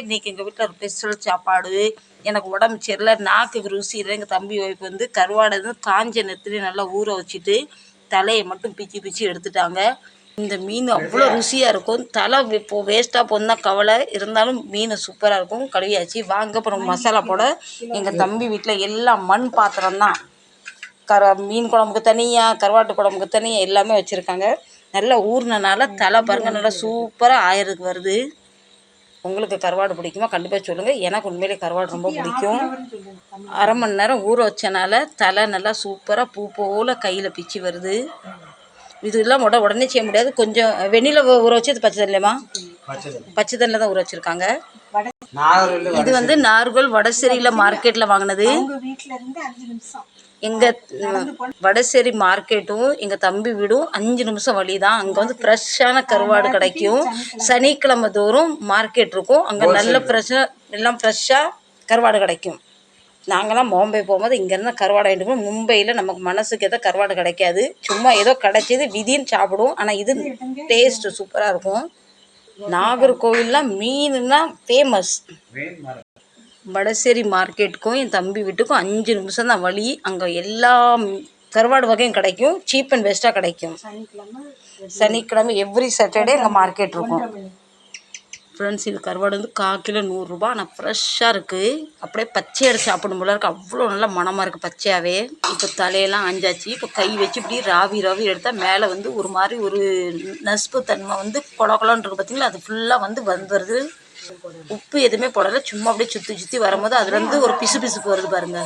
இன்னைக்கு எங்கள் வீட்டில் ஒரு ஸ்பெஷல் சாப்பாடு. எனக்கு உடம்பு சரியில்லை நாக்குக்கு ருசி இல்லை. எங்கள் தம்பி ஒய்ஃப் வந்து கருவாடை வந்து காஞ்ச நெத்திலி நல்லா ஊற வச்சுட்டு தலையை மட்டும் பிச்சு பிச்சு எடுத்துட்டாங்க. இந்த மீன் அவ்வளோ ருசியாக இருக்கும். தலை இப்போ வேஸ்ட்டாக போனா கவலை. இருந்தாலும் மீன் சூப்பராக இருக்கும். கழுவியாச்சு. வாங்க அப்புறம் மசாலா போட. எங்கள் தம்பி வீட்டில் எல்லாம் மண் பாத்திரம் தான். கர மீன் குழம்புக்கு தனியாக கருவாட்டு குழம்புக்கு தனியாக எல்லாமே வச்சுருக்காங்க. நல்லா ஊறினனால தலை பாருங்க நல்லா சூப்பராக ஆயிருக்கு வருது. உங்களுக்கு கருவாடு பிடிக்குமா கண்டிப்பாக சொல்லுங்கள் எனக்கு உண்மையிலே கருவாடு ரொம்ப பிடிக்கும். அரை மணி நேரம் ஊற வச்சனால தலை நல்லா சூப்பராக பூ போல் கையில் பிச்சு வருது. இதெல்லாம் உட உடனே செய்ய முடியாது. கொஞ்சம் வெந்நில ஊற வச்சு இது பச்சை தண்ணிலமா பச்சை தண்ணியில் தான் ஊற வச்சுருக்காங்க. இது வந்து நார்கோல் வடசேரியில் மார்க்கெட்டில் வாங்கினது. எங்கள் வடசேரி மார்க்கெட்டும் எங்கள் தம்பி வீடும் அஞ்சு நிமிஷம் வழி தான் அங்கே வந்து ஃப்ரெஷ்ஷான கருவாடு கிடைக்கும். சனிக்கிழமை. தோறும் மார்க்கெட் இருக்கும். அங்கே நல்ல ஃப்ரெஷ்ஷாக எல்லாம் ஃப்ரெஷ்ஷாக கருவாடு கிடைக்கும். நாங்களாம் பாம்பே போகும்போது இங்கேருந்து கருவாடு வாங்கிட்டு போய் மும்பையில் நமக்கு மனசுக்கு ஏதோ கருவாடு கிடைக்காது. சும்மா ஏதோ கிடைச்சது விதின்னு சாப்பிடுவோம். ஆனால் இது டேஸ்ட்டு சூப்பராக இருக்கும். நாகர்கோவில்லாம் மீனுன்னா ஃபேமஸ் மீன் மரம். வடசேரி மார்க்கெட்டுக்கும் என் தம்பி வீட்டுக்கும் அஞ்சு நிமிஷம் தான் வழி. அங்கே எல்லா கருவாடு வகையும் கிடைக்கும். சீப் அண்ட் பெஸ்ட்டாக கிடைக்கும். சனிக்கிழமை எவ்ரி சாட்டர்டே அங்கே மார்க்கெட் இருக்கும். ஃப்ரெண்ட்ஸ் இது கருவாடு வந்து கால் கிலோ நூறுரூபா ஆனால் ஃப்ரெஷ்ஷாக இருக்குது அப்படியே பச்சையாக சாப்பிடும் போல இருக்குது அவ்வளோ நல்லா மணமாக இருக்குது பச்சையாகவே இப்போ தலையெல்லாம் அஞ்சாச்சு. இப்போ கை வச்சு இப்படி ராவி ராவி எடுத்தால் மேலே வந்து ஒரு மாதிரி ஒரு நஸ்பு தன்மை வந்து கொல கொலன்னு இருக்குது பார்த்தீங்களா அது ஃபுல்லாக வந்து வந்துடுது உப்பு எதுவுமே போடலை. சும்மா அப்படியே சுற்றி சுற்றி வரும்போது அதுலேருந்து ஒரு பிசு பிசுப்பு வருது பாருங்க.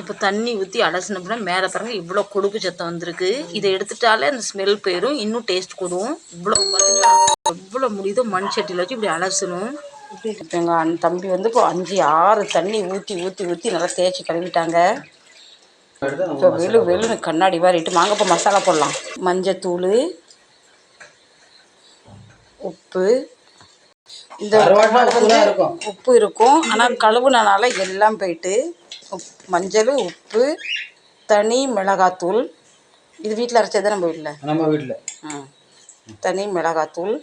இப்போ தண்ணி ஊற்றி அலசினோம்னா மேலே பாருங்கள் இவ்வளோ கொழுப்பு சத்தம் வந்திருக்கு. இதை எடுத்துட்டாலே அந்த ஸ்மெல் போயிடும் இன்னும் டேஸ்ட் கூடும். இவ்வளோ பார்த்தீங்கன்னா எவ்வளோ முடியுதோ மண் சட்டியில் வச்சு இப்படி அலசணும். இப்போ எங்கள் அண்ணன் தம்பி வந்து இப்போ அஞ்சு ஆறு தண்ணி ஊற்றி ஊற்றி ஊற்றி நல்லா தேய்ச்சி கழுவிட்டாங்க இப்போ வெளு வெளுன்னு கண்ணாடி வாரிட்டு வாங்க இப்போ மசாலா போடலாம். மஞ்சத்தூள் உப்பு இந்த கருவாடு வந்து இருக்கும். உப்பு இருக்கும். ஆனால் கழுவுனனால எல்லாம் போயிட்டு உப்- மஞ்சள் உப்பு தனி மிளகாத்தூள். இது வீட்டில் அரைச்சது நம்ம வீட்டில் நம்ம வீட்டில் ம் தனி மிளகாத்தூள்.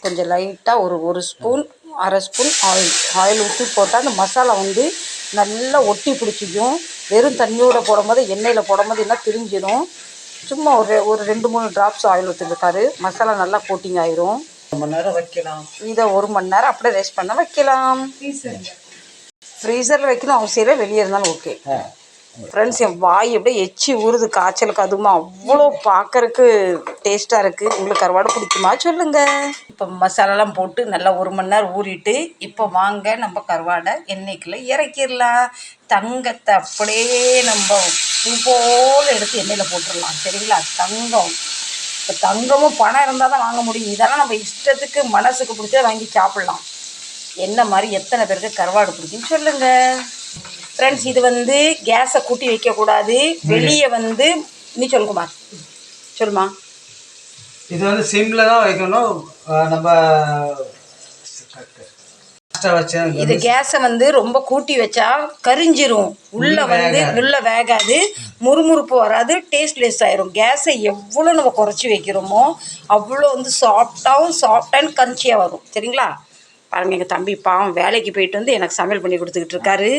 கொஞ்சம் லைட்டாக ஒரு ஒரு ஸ்பூன் அரை ஸ்பூன் ஆயில். ஆயில் ஊற்றி போட்டால் அந்த மசாலா வந்து நல்லா ஒட்டி பிடிச்சிக்கும். வெறும் தண்ணியோட போடும்போது எண்ணெயில் போடும்போது என்ன திரிஞ்சிடும் சும்மா ஒரு ஒரு ரெண்டு மூணு ட்ராப்ஸ் ஆயில் ஊற்றிருக்காரு மசாலா நல்லா கோட்டிங் ஆயிரும். மணி நேரம் வைக்கலாம். இதை ஒரு மணி நேரம் அப்படியே ரெஸ்ட் பண்ண வைக்கலாம். ஃப்ரீசரில் வைக்கணும் அவசியம் இல்லை வெளியே இருந்தாலும் ஓகே ஃப்ரெண்ட்ஸ் என் வாய் அப்படியே எச்சி ஊறுது காய்ச்சலுக்கு அதுமா அவ்வளோ பார்க்கறக்கு டேஸ்ட்டாக இருக்குது உங்களுக்கு கருவாடு பிடிக்குமா சொல்லுங்கள் இப்போ மசாலாலாம் போட்டு நல்லா ஒரு மணி நேரம் ஊறிட்டு இப்போ வாங்க நம்ம கருவாடை எண்ணெய்க்குள்ள இறக்கிடலாம். தங்கத்தை அப்படியே நம்ம பூ போல் எடுத்து எண்ணெயில் போட்டுடலாம். சரிங்களா? தங்கம். இப்போ தங்கமும் பணம் இருந்தால் தான் வாங்க முடியும். இதெல்லாம் நம்ம இஷ்டத்துக்கு மனசுக்கு பிடிச்சா வாங்கி சாப்பிட்லாம். என்ன மாதிரி எத்தனை பேருக்கு கருவாடு பிடிக்குன்னு சொல்லுங்கள் ஃப்ரெண்ட்ஸ் இது வந்து கேஸை கூட்டி வைக்கக்கூடாது வெளியே வந்து நீ சொல்லுங்கம்மா சொல்லுமா? இது வந்து சிம்மில் தான் வைக்கணும். நம்ம இது கேஸை வந்து ரொம்ப கூட்டி வச்சா கரிஞ்சிரும். உள்ள வந்து உள்ள வேகாது. முறுமுறுப்பு வராது. டேஸ்ட்லெஸ் ஆயிரும். கேஸை எவ்வளோ நம்ம குறைச்சி வைக்கிறோமோ அவ்வளோ வந்து சாஃப்டாகவும் சாஃப்ட் அண்ட் கன்ச்சியாக வரும். சரிங்களா? பாருங்க எங்கள் தம்பி பாவம் வேலைக்கு போயிட்டு வந்து எனக்கு சமையல் பண்ணி கொடுத்துக்கிட்டு இருக்காரு.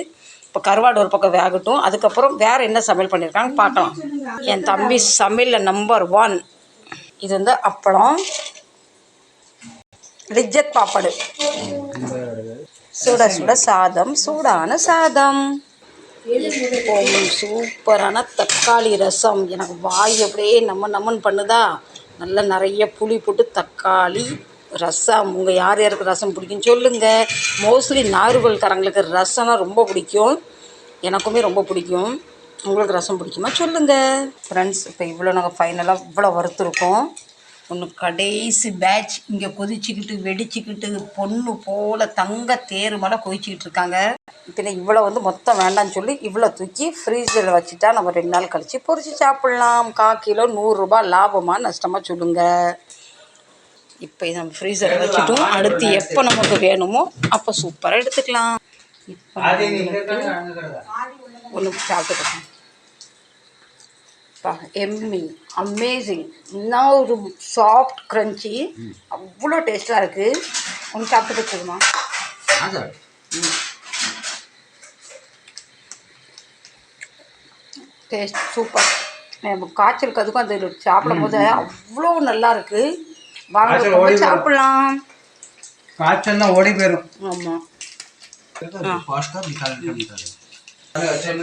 இப்போ கருவாடு ஒரு பக்கம் வேகட்டும். அதுக்கப்புறம் வேறு என்ன சமையல் பண்ணியிருக்காங்க பார்க்கலாம் என் தம்பி சமையலில் நம்பர் ஒன் இது வந்து அப்பளம் ரிஜத் பாப்பாடு. சுட சுட சாதம் சூடான சாதம். சூப்பரான தக்காளி ரசம். எனக்கு வாய் அப்படியே நம்ம நம்மன்னு பண்ணுதா? நல்லா நிறைய புளி போட்டு தக்காளி ரசம். உங்கள் யார் யாருக்கு ரசம் பிடிக்கும் சொல்லுங்கள் மோஸ்ட்லி நாகர்கோவில்காரங்களுக்கு ரசம்னா ரொம்ப பிடிக்கும். எனக்குமே ரொம்ப பிடிக்கும். உங்களுக்கு ரசம் பிடிக்குமா சொல்லுங்கள் ஃப்ரெண்ட்ஸ் இப்போ இவ்வளோ நாங்கள் ஃபைனலாக இவ்வளோ வறுத்துருக்கோம். ஒன்று கடைசி பேட்ச் இங்கே கொதிச்சுக்கிட்டு வெடிச்சுக்கிட்டு பொண்ணு போல் தங்க தேர் மேலே கொதிச்சுக்கிட்டு இருக்காங்க. பின்ன இவ்வளோ வந்து மொத்தம் வேண்டாம்னு சொல்லி இவ்வளோ தூக்கி ஃப்ரீசரில் வச்சுட்டா நம்ம ரெண்டு நாள் கழித்து பொரிச்சு சாப்பிட்லாம். கா கிலோ நூறுரூபா லாபமா நஷ்டமாக சொல்லுங்கள் இப்போ நம்ம ஃப்ரீசரில் வச்சுட்டோம். அடுத்து எப்போ நமக்கு வேணுமோ அப்போ சூப்பராக எடுத்துக்கலாம். இப்போ ஒன்று சாப்பிட்டுக்கலாம் பா எம்மி அமேசிங் இன்னும் ஒரு சாஃப்ட் க்ரன்ச்சி அவ்வளோ டேஸ்ட்டாக இருக்குது ஒன்று சாப்பிட்டு வச்சுருமா டேஸ்ட் சூப்பர் காய்ச்சலுக்கு அதுக்கும் அது சாப்பிடும் போது அவ்வளோ நல்லா இருக்கு. வாங்க. சாப்பிடலாம். காய்ச்சல் தான் ஓடி போயிடும் ஆமாம்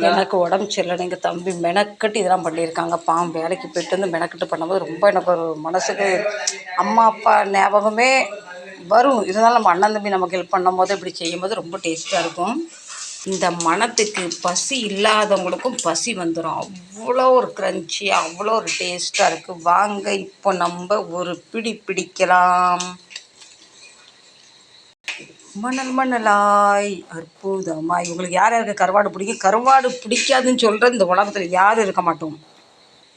எனக்கு உடம்பு சரியில்லை எங்கள் தம்பி மெனக்கட்டு இதெல்லாம் பண்ணியிருக்காங்க. பாம் வேலைக்கு போயிட்டு வந்து மெனக்கட்டு பண்ணும்போது ரொம்ப எனக்கு ஒரு மனசுக்கு அம்மா அப்பா ஞாபகமே வரும். இருந்தாலும் நம்ம அண்ணன் தம்பி நமக்கு ஹெல்ப் பண்ணும்போது இப்படி செய்யும்போது ரொம்ப டேஸ்ட்டாக இருக்கும். இந்த மணத்துக்கு பசி இல்லாதவங்களுக்கும் பசி வந்துடும் அவ்வளோ ஒரு க்ரன்ச்சி அவ்வளோ ஒரு டேஸ்ட்டாக இருக்குது வாங்க இப்போ நம்ம ஒரு பிடி பிடிக்கலாம். மணல் மணலாய் அற்புதமாய். உங்களுக்கு யார் யாருக்கு கருவாடு பிடிக்கும்? கருவாடு பிடிக்காதுன்னு சொல்கிற இந்த உலகத்தில் யாரும் இருக்க மாட்டோம்.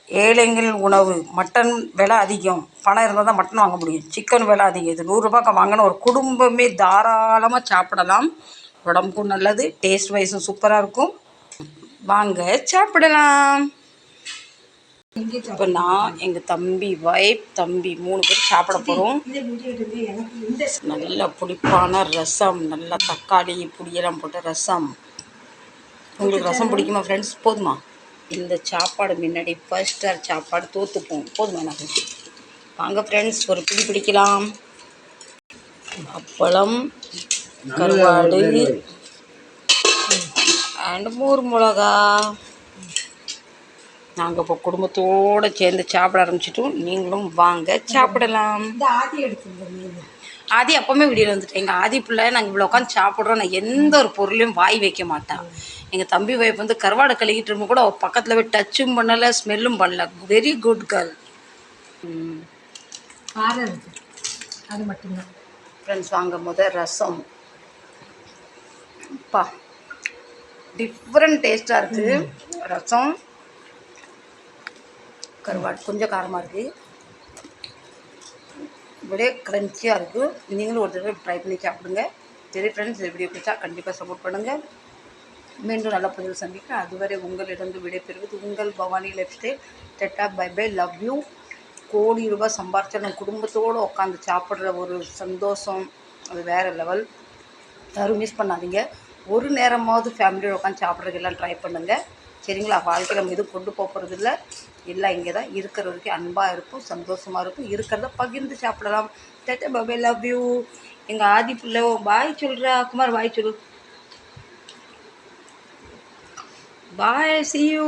ஏழைங்கள் உணவு மட்டன் விலை அதிகம். பணம் இருந்தால் தான் மட்டன் வாங்க முடியும். சிக்கன் விலை அதிகம். இது நூறுரூபாய்க்கு வாங்கின ஒரு குடும்பமே தாராளமாக சாப்பிடலாம். உடம்புக்கும் நல்லது டேஸ்ட் வைஸும் சூப்பராக இருக்கும். வாங்க சாப்பிடலாம். இப்போ நான் எங்கள் தம்பி வைஃப் தம்பி மூணு பேர் சாப்பிட போகிறோம் நல்ல புளிப்பான ரசம் நல்ல தக்காளி புளியெல்லாம் போட்ட ரசம். உங்களுக்கு ரசம் பிடிக்குமா ஃப்ரெண்ட்ஸ் போதுமா? இந்த சாப்பாடு முன்னாடி ஃபர்ஸ்ட் ஸ்டார் சாப்பாடு தோத்துப்போம். போதுமா எனக்கு? வாங்க ஃப்ரெண்ட்ஸ் ஒரு பிடி பிடிக்கலாம். அப்பளம் கருவாடு அண்ட் மோர் மிளகா. நாங்கள் இப்போ குடும்பத்தோடு சேர்ந்து சாப்பிட ஆரம்பிச்சிட்டோம். நீங்களும் வாங்க சாப்பிடலாம். ஆதி எடுத்துங்க மீன் ஆதி அப்போவுமே வீடியோவில் வந்துட்டு எங்கள் ஆதி பிள்ளை நாங்கள் இவ்வளோ உட்காந்து சாப்பிட்றோம். நான் எந்த ஒரு பொருளையும் வாய் வைக்க மாட்டான் எங்கள் தம்பி வைஃப் வந்து கருவாடை கழுகிட்டு இருக்கும் கூட பக்கத்தில் போய் டச்சும் பண்ணலை ஸ்மெல்லும் பண்ணல. வெரி குட் கேர்ள் காரம் அது மட்டும்தான். ஃப்ரெண்ட்ஸ் வாங்கும் போது ரசம். அப்பா டிஃப்ரெண்ட் டேஸ்ட்டாக இருக்குது ரசம் கருவாடு. கொஞ்சம் காரமாக இருக்குது இப்படியே க்ரன்ச்சியாக இருக்குது நீங்களும் ஒரு தடவை ட்ரை பண்ணி சாப்பிடுங்க. சரி ஃப்ரெண்ட்ஸ் இந்த வீடியோ பிடிச்சா கண்டிப்பாக சப்போர்ட் பண்ணுங்கள் மீண்டும் நல்ல பதில் சந்திக்கிறேன். அதுவரை உங்களிடம் விடைபெறுவது உங்கள் பவானி லைஃப் ஸ்டைல் டெட்டா பை பை லவ் யூ கோடி ரூபாய் சம்பாரிச்சாலும் குடும்பத்தோடு உட்காந்து சாப்பிட்ற ஒரு சந்தோஷம். அது வேறு லெவல் யாரும் மிஸ் பண்ணாதீங்க. ஒரு நேரமாவது ஃபேமிலியோட உட்காந்து சாப்பிட்றதுக்கெல்லாம் ட்ரை பண்ணுங்கள் சரிங்களா? வாழ்க்கையில் நம்ம எதுவும் கொண்டு போகிறது இல்லை எல்லாம் இங்கே தான் இருக்கிற வரைக்கும் அன்பாக இருக்கும் சந்தோஷமாக இருக்கும். இருக்கிறத பகிர்ந்து சாப்பிடலாம். டேட்டா பாபே லவ் யூ எங்கள் ஆதி பிள்ளை பாய் சொல்கிறா குமார் பாய் சொல்லு. பாய் சி யூ